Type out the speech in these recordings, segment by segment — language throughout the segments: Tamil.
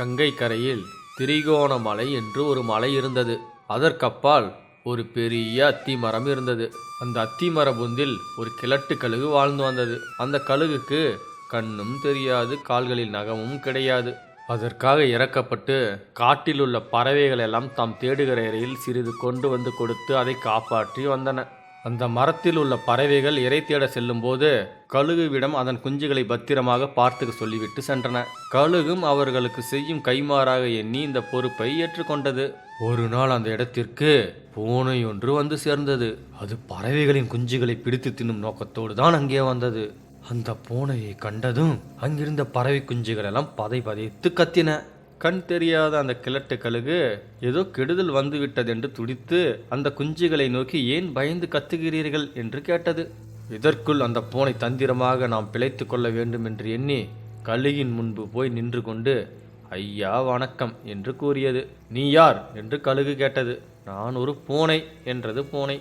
கங்கை கரையில் திரிகோணமலை என்று ஒரு மலை இருந்தது. அதற்கப்பால் ஒரு பெரிய அத்தி மரம் இருந்தது. அந்த அத்தி மர பொந்தில் ஒரு கிழட்டு கழுகு வாழ்ந்து வந்தது. அந்த கழுகுக்கு கண்ணும் தெரியாது கால்களில் நகமும் கிடையாது. அதற்காக இறக்கப்பட்டு காட்டில் உள்ள பறவைகள் எல்லாம் தாம் தேடுகிற இறையில் சிறிது கொண்டு வந்து கொடுத்து அதை காப்பாற்றி வந்தன. அந்த மரத்தில் உள்ள பறவைகள் இறை தேட செல்லும்போது கழுகுவிடம் அதன் குஞ்சுகளை பத்திரமாக பார்த்துக்க சொல்லிவிட்டு சென்றன. கழுகும் அவர்களுக்கு செய்யும் கைமாறாக எண்ணி இந்த பொறுப்பை ஏற்றுக்கொண்டது. ஒரு நாள் அந்த இடத்திற்கு பூனை ஒன்று வந்து சேர்ந்தது. அது பறவைகளின் குஞ்சுகளை பிடித்து தின்னும் நோக்கத்தோடு தான் அங்கே வந்தது. அந்த பூனையை கண்டதும் அங்கிருந்த பறவை குஞ்சுகள் எல்லாம் பதை பதைத்து கத்தின. கண் தெரியாத அந்த கிழட்டு கழுகு ஏதோ கெடுதல் வந்துவிட்டது என்று துடித்து அந்த குஞ்சுகளை நோக்கி ஏன் பயந்து கத்துகிறீர்கள் என்று கேட்டது. இதற்குள் அந்த பூனை தந்திரமாக நாம் பிழைத்து கொள்ள வேண்டும் என்று எண்ணி கழுகின் முன்பு போய் நின்று கொண்டு ஐயா வணக்கம் என்று கூறியது. நீ யார்? என்று கழுகு கேட்டது. நான் ஒரு பூனை என்றது பூனை.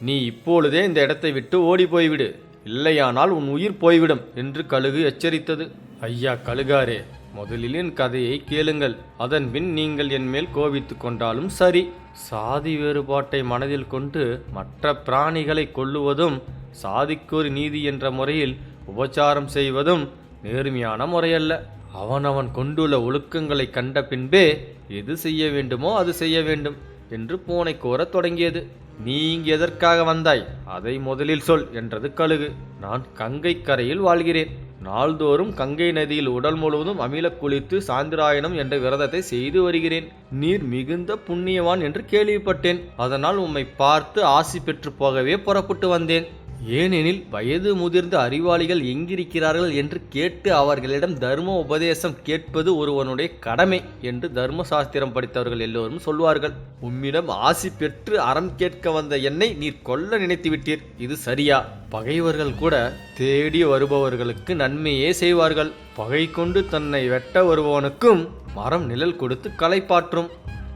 நீ இப்பொழுதே இந்த இடத்தை விட்டு ஓடி போய்விடு. இல்லையானால் உன் உயிர் போய்விடும் என்று கழுகு எச்சரித்தது. ஐயா கழுகாரே முதலில் என் கதையை கேளுங்கள். அதன் பின் நீங்கள் என் மேல் கோபித்து கொண்டாலும் சரி. சாதி வேறுபாட்டை மனதில் கொண்டு மற்ற பிராணிகளை கொல்லுவதும் சாதிக்கொரு நீதி என்ற முறையில் உபச்சாரம் செய்வதும் நேர்மையான முறையல்ல. அவனவன் கொண்டுள்ள ஒழுக்கங்களை கண்ட பின்பே எது செய்ய வேண்டுமோ அது செய்ய வேண்டும் என்று பூனை கோரத் தொடங்கியது. நீ இங்கு எதற்காக வந்தாய்? அதை முதலில் சொல் என்றது கழுகு. நான் கங்கை கரையில் வாழ்கிறேன். நாள்தோறும் கங்கை நதியில் உடல் முழுவதும் அமில குளித்து சாந்திராயணம் என்ற விரதத்தை செய்து வருகிறேன். நீர் மிகுந்த புண்ணியவான் என்று கேள்விப்பட்டேன். அதனால் உம்மை பார்த்து ஆசி பெற்று போகவே புறப்பட்டு வந்தேன். ஏனெனில் வயது முதிர்ந்த அறிவாளிகள் எங்கிருக்கிறார்கள் என்று கேட்டு அவர்களிடம் தர்ம உபதேசம் கேட்பது ஒருவனுடைய கடமை என்று தர்ம சாஸ்திரம் படித்தவர்கள் எல்லோரும் சொல்வார்கள். உம்மிடம் ஆசி பெற்று அறம் கேட்க வந்த என்னை நீர் கொல்ல நினைத்து விட்டீர் இது சரியா? பகைவர்கள் கூட தேடி வருபவர்களுக்கு நன்மையே செய்வார்கள். பகை கொண்டு தன்னை வெட்ட வருபவனுக்கும் மரம் நிழல் கொடுத்து களைப்பாற்றும்.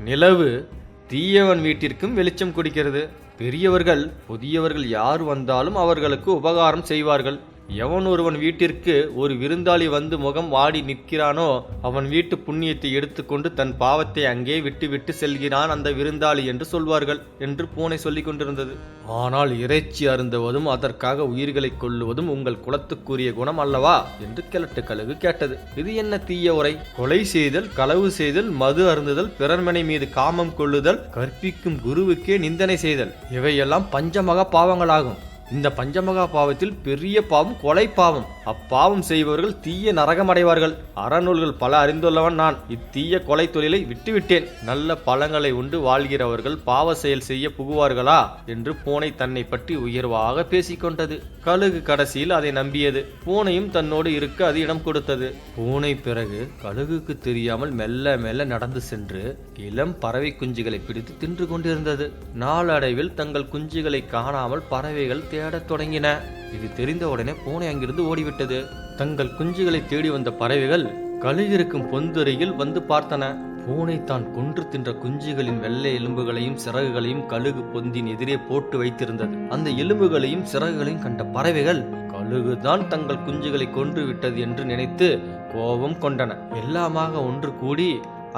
நிலவு தீயவன் வீட்டிற்கும் வெளிச்சம் கொடுக்கிறது. பெரியவர்கள் புதியவர்கள் யார் வந்தாலும் அவர்களுக்கு உபகாரம் செய்வார்கள். எவன் ஒருவன் வீட்டிற்கு ஒரு விருந்தாளி வந்து முகம் வாடி நிற்கிறானோ அவன் வீட்டு புண்ணியத்தை எடுத்துக்கொண்டு தன் பாவத்தை அங்கே விட்டுவிட்டு செல்கிறான் அந்த விருந்தாளி என்று சொல்வார்கள் என்று பூனை சொல்லிக் கொண்டிருந்தது. ஆனால் இறைச்சி அருந்துவதும் அதற்காக உயிர்களை கொள்ளுவதும் உங்கள் குலத்துக்குரிய குணம் அல்லவா? என்று கிழட்டு கழுகு கேட்டது. இது என்ன தீய உரை? கொலை செய்தல் களவு செய்தல் மது அருந்துதல் பிறர்மனை மீது காமம் கொள்ளுதல் கற்பிக்கும் குருவுக்கே நிந்தனை செய்தல் இவையெல்லாம் பஞ்சமகா பாவங்களாகும். இந்த பஞ்சமகா பாவத்தில் பெரிய பாவம் கொலை பாவம். அப்பாவம் செய்பவர்கள் தீய நரகம் அடைவார்கள் அறநூல்கள் பல அறிந்துள்ளவன் நான். இத்தீய கொலை தொழிலை விட்டுவிட்டேன். நல்ல பழங்களை உண்டு வாழ்கிறவர்கள் பாவ செயல் செய்ய புகுவார்களா? என்று பூனை தன்னை பற்றி உயர்வாக பேசிக்கொண்டது. கழுகு கடைசியில் அதை நம்பியது. பூனையும் தன்னோடு இருக்க அது இடம் கொடுத்தது. பூனை பிறகு கழுகுக்கு தெரியாமல் மெல்ல மெல்ல நடந்து சென்று இளம் பறவை குஞ்சுகளை பிடித்து தின்று கொண்டிருந்தது. நாளடைவில் தங்கள் குஞ்சுகளை காணாமல் பறவைகள் தேடத் தொடங்கின. இது தெரிந்த உடனே பூனை அங்கிருந்து ஓடிவிட்டது. தங்கள் குஞ்சுகளை தேடி வந்த பறவைகள் கழுகிருக்கும் பொந்துரையில் வந்து பார்த்தன. பூனை தான் கொன்று தின்ற குஞ்சுகளின் வெள்ளை எலும்புகளையும் சிறகுகளையும் கழுகு பொந்தின் எதிரே போட்டு வைத்திருந்தது. அந்த எலும்புகளையும் சிறகுகளையும் கண்ட பறவைகள் கழுகுதான் தங்கள் குஞ்சுகளை கொன்று விட்டது என்று நினைத்து கோபம் கொண்டன. எல்லாமாக ஒன்று கூடி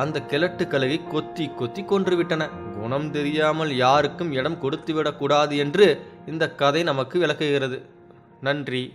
அந்த கிழட்டு கழுகை கொத்தி கொத்தி கொன்றுவிட்டன குணம் தெரியாமல் யாருக்கும் இடம் கொடுத்துவிடக்கூடாது என்று இந்த கதை நமக்கு விளக்குகிறது. நன்றி.